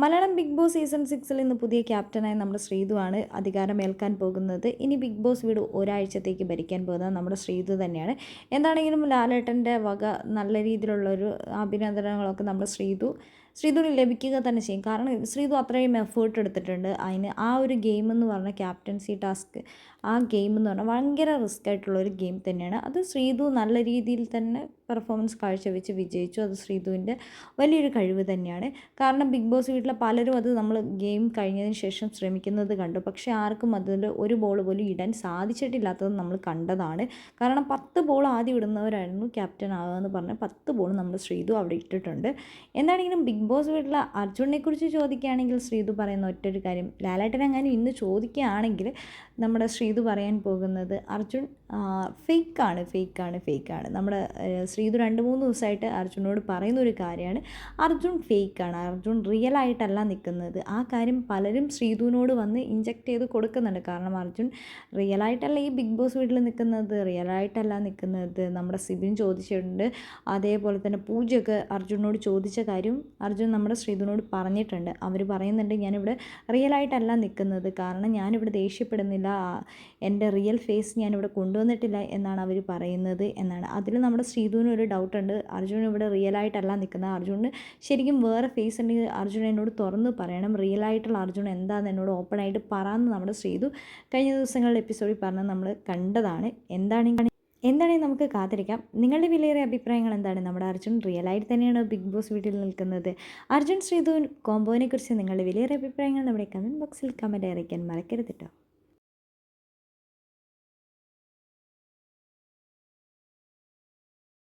Malayalam big boss season സിക്സിൽ ഇന്ന് പുതിയ ക്യാപ്റ്റനായ നമ്മുടെ ശ്രീതുവാണ് അധികാരമേൽക്കാൻ പോകുന്നത്. ഇനി ബിഗ് ബോസ് വീട് ഒരാഴ്ചത്തേക്ക് ഭരിക്കാൻ പോകുന്നത് നമ്മുടെ ശ്രീതു തന്നെയാണ്. എന്താണെങ്കിലും ലാലേട്ടന്റെ വക നല്ല രീതിയിലുള്ളൊരു അഭിനന്ദനങ്ങളൊക്കെ നമ്മുടെ ശ്രീതു ശ്രീധുവിന് ലഭിക്കുക തന്നെ ചെയ്യും. കാരണം ശ്രീധു അത്രയും എഫേർട്ട് എടുത്തിട്ടുണ്ട്. അതിന് ആ ഒരു ഗെയിം എന്ന് പറഞ്ഞ ക്യാപ്റ്റൻസി ടാസ്ക് ആ ഗെയിം എന്ന് പറഞ്ഞാൽ ഭയങ്കര റിസ്ക് ആയിട്ടുള്ള ഒരു ഗെയിം തന്നെയാണ്. അത് ശ്രീധു നല്ല രീതിയിൽ തന്നെ പെർഫോമൻസ് കാഴ്ചവെച്ച് വിജയിച്ചു. അത് ശ്രീധുവിന്റെ വലിയൊരു കഴിവ് തന്നെയാണ്. കാരണം ബിഗ് ബോസ് വീട്ടിലെ പലരും അത് നമ്മൾ ഗെയിം കഴിഞ്ഞതിന് ശേഷം ശ്രമിക്കുന്നത് കണ്ടു. പക്ഷേ ആർക്കും അതിൽ ഒരു ബോൾ പോലും ഇടാൻ സാധിച്ചിട്ടില്ലാത്തത് നമ്മൾ കണ്ടതാണ്. കാരണം പത്ത് ബോൾ ആദ്യം ഇടുന്നവരായിരുന്നു ക്യാപ്റ്റൻ ആകുക എന്ന് പറഞ്ഞ് പത്ത് ബോൾ നമ്മൾ ശ്രീധു അവിടെ ഇട്ടിട്ടുണ്ട്. എന്താണെങ്കിലും ബിഗ് ബോസ് വീട്ടിലെ അർജുനെക്കുറിച്ച് ചോദിക്കുകയാണെങ്കിൽ ശ്രീതു പറയുന്ന ഒറ്റൊരു കാര്യം. ലാലേട്ടൻ അങ്ങനെ ഇന്ന് ചോദിക്കുകയാണെങ്കിൽ നമ്മുടെ ശ്രീതു പറയാൻ പോകുന്നത് അർജുൻ ഫേക്കാണ് ഫേക്കാണ് ഫേക്കാണ്. നമ്മുടെ ശ്രീതു രണ്ട് മൂന്ന് ദിവസമായിട്ട് അർജുനോട് പറയുന്ന ഒരു കാര്യമാണ്. അർജുൻ ഫേക്കാണ് അർജുൻ റിയൽ ആയിട്ടല്ല നിൽക്കുന്നത്. ആ കാര്യം പലരും ശ്രീതുവിനോട് വന്ന് ഇഞ്ചക്ട് ചെയ്ത് കൊടുക്കുന്നുണ്ട്. കാരണം അർജുൻ റിയൽ ആയിട്ടല്ല ഈ ബിഗ് ബോസ് വീട്ടിൽ നിൽക്കുന്നത് റിയൽ ആയിട്ടല്ല നിൽക്കുന്നത്. നമ്മുടെ സിബിൻ ചോദിച്ചിട്ടുണ്ട്. അതേപോലെ തന്നെ പൂജയൊക്കെ അർജുനോട് ചോദിച്ച കാര്യം അർജുൻ നമ്മുടെ ശ്രീധുനോട് പറഞ്ഞിട്ടുണ്ട്. അവർ പറയുന്നുണ്ട് ഞാനിവിടെ റിയൽ ആയിട്ടല്ല നിൽക്കുന്നത് കാരണം ഞാനിവിടെ ദേഷ്യപ്പെടുന്നില്ല. എന്റെ റിയൽ ഫേസ് ഞാനിവിടെ കൊണ്ടുവന്നിട്ടില്ല എന്നാണ് അവർ പറയുന്നത് എന്നാണ്. അതിൽ നമ്മുടെ ശ്രീധുവിന് ഒരു ഡൗട്ട് ഉണ്ട്. അർജുൻ ഇവിടെ റിയൽ ആയിട്ടല്ല നിൽക്കുന്നത് അർജുന് ശരിക്കും വേറെ ഫേസ് ഉണ്ടെങ്കിൽ അർജുൻ എന്നോട് തുറന്ന് പറയണം. റിയൽ ആയിട്ടുള്ള അർജുൻ എന്താണെന്ന് എന്നോട് ഓപ്പൺ ആയിട്ട് പറയാമെന്ന് നമ്മുടെ ശ്രീധു കഴിഞ്ഞ ദിവസങ്ങളുടെ എപ്പിസോഡിൽ പറഞ്ഞ് നമ്മൾ കണ്ടതാണ്. എന്താണ് എന്താണെങ്കിൽ നമുക്ക് കാത്തിരിക്കാം? നിങ്ങളുടെ വിലയേറിയ അഭിപ്രായങ്ങൾ എന്താണ്? നമ്മുടെ അർജുൻ റിയൽ ആയിട്ട് തന്നെയാണ് ബിഗ് ബോസ് വീട്ടിൽ നിൽക്കുന്നത്? അർജുൻ ശ്രീധു കോംബോനെ കുറിച്ച് നിങ്ങളുടെ വിലയേറിയ അഭിപ്രായങ്ങൾ നമ്മുടെ കമന്റ് ബോക്സിൽ കമന്റ് അറിയിക്കാൻ മറക്കരുത് കേട്ടോ